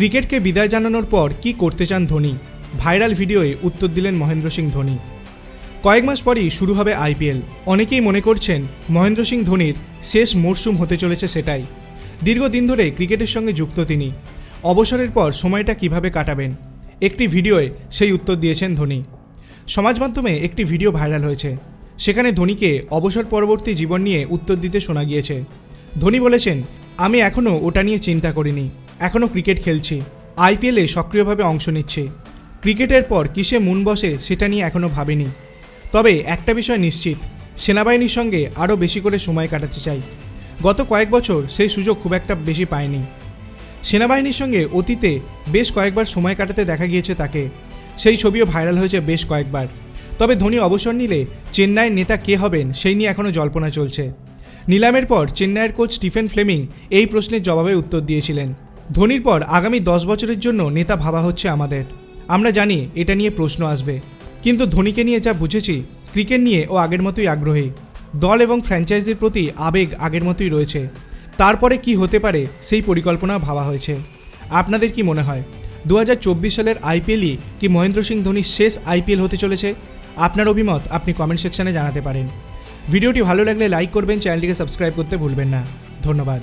ক্রিকেটকে বিদায় জানানোর পর কি করতে চান ধোনি? ভাইরাল ভিডিওয়ে উত্তর দিলেন মহেন্দ্র সিং ধোনি। কয়েক মাস পরই শুরু হবে আইপিএল অনেকেই মনে করছেন মহেন্দ্র সিং ধোনির শেষ মরশুম হতে চলেছে সেটাই। দীর্ঘদিন ধরে ক্রিকেটের সঙ্গে যুক্ত তিনি। অবসরের পর সময়টা কীভাবে কাটাবেন? একটি ভিডিওয়ে সেই উত্তর দিয়েছেন ধোনি। সমাজ মাধ্যমে একটি ভিডিও ভাইরাল হয়েছে। সেখানে ধোনিকে অবসর পরবর্তী জীবন নিয়ে উত্তর দিতে শোনা গিয়েছে। ধোনি বলেছেন, আমি এখনও ওটা নিয়ে চিন্তা করিনি। এখনও ক্রিকেট খেলছি। আইপিএলে সক্রিয়ভাবে অংশ নিচ্ছে। ক্রিকেটের পর কিসে মন বসে সেটা নিয়ে এখনও ভাবেনি। তবে একটা বিষয় নিশ্চিত, সেনাবাহিনীর সঙ্গে আরও বেশি করে সময় কাটাতে চাই। গত কয়েক বছর সেই সুযোগ খুব একটা বেশি পায়নি সেনাবাহিনীর সঙ্গে অতীতে বেশ কয়েকবার সময় কাটাতে দেখা গিয়েছে তাকে। সেই ছবিও ভাইরাল হয়েছে বেশ কয়েকবার। তবে ধোনি অবসর নিলে চেন্নাইয়ের নেতা কে হবেন সেই নিয়ে এখনও জল্পনা চলছে। নিলামের পর চেন্নাইয়ের কোচ স্টিফেন ফ্লেমিং এই প্রশ্নের জবাবে উত্তর দিয়েছিলেন। ধোনির পর আগামী দশ বছরের জন্য নেতা ভাবা হচ্ছে আমাদের। আমরা জানি এটা নিয়ে প্রশ্ন আসবে। কিন্তু ধোনিকে নিয়ে যা বুঝেছি, ক্রিকেট নিয়ে ও আগের মতোই আগ্রহী। দল এবং ফ্র্যাঞ্চাইজির প্রতি আবেগ আগের মতোই রয়েছে। তারপরে কি হতে পারে সেই পরিকল্পনা ভাবা হয়েছে। আপনাদের কি মনে হয়? দু হাজার চব্বিশ সালের আইপিএলই কি মহেন্দ্র সিং ধোনির শেষ আইপিএল হতে চলেছে? আপনার অভিমত আপনি কমেন্ট সেকশনে জানাতে পারেন। ভিডিওটি ভালো লাগলে লাইক করবেন চ্যানেলটিকে সাবস্ক্রাইব করতে ভুলবেন না। ধন্যবাদ।